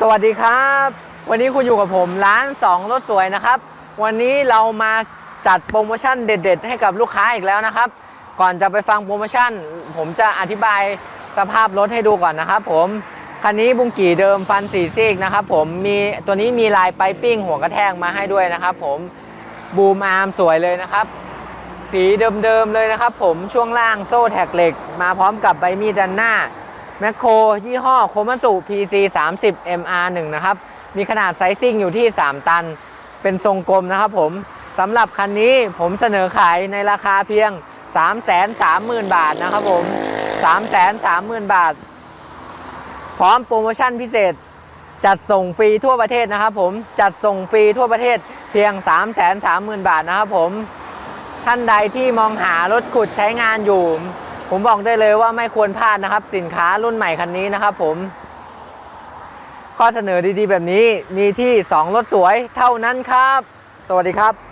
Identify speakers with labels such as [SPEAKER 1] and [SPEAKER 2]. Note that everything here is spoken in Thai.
[SPEAKER 1] สวัสดีครับ วันนี้คุณอยู่กับผมร้าน 2 รถสวยนะครับ วันนี้เรามาจัดโปรโมชั่นเด็ด ๆ ให้กับลูกค้าอีกแล้วนะครับ ก่อนจะไปฟังโปรโมชั่น ผมจะอธิบายสภาพรถให้ดูก่อนนะครับผมคันนี้บุงกี่เดิมฟันสีซีกนะครับผมมีตัวนี้มีลายไปปิ้งหัวกระแทกมาให้ด้วยนะครับผมบูมอาร์มสวยเลยนะครับ สีเดิมๆเลยนะครับ ผมช่วงล่างโซ่แท็กเหล็ก มาพร้อมกับใบมีดด้านหน้า แมคโครยี่ห้อโคมัสุ PC 30 MR1 นะครับ มีขนาดไซซิ่งอยู่ที่ 3 ตัน เป็นทรงกลมนะครับผมสำหรับคันนี้ผมเสนอขายในราคาเพียง 330,000 บาทนะครับผม 330,000 บาท พร้อมโปรโมชั่นพิเศษ จัดส่งฟรีทั่วประเทศนะครับผม จัดส่งฟรีทั่วประเทศเพียง 330,000 บาทนะครับผม ท่านใดที่มองหารถขุดใช้งานอยู่ ผมบอกได้เลยว่าไม่ควรพลาดนะครับ สินค้ารุ่นใหม่คันนี้นะครับ ผม ข้อเสนอดีๆ แบบนี้มีที่ 2 รถสวยเท่านั้นครับ สวัสดีครับ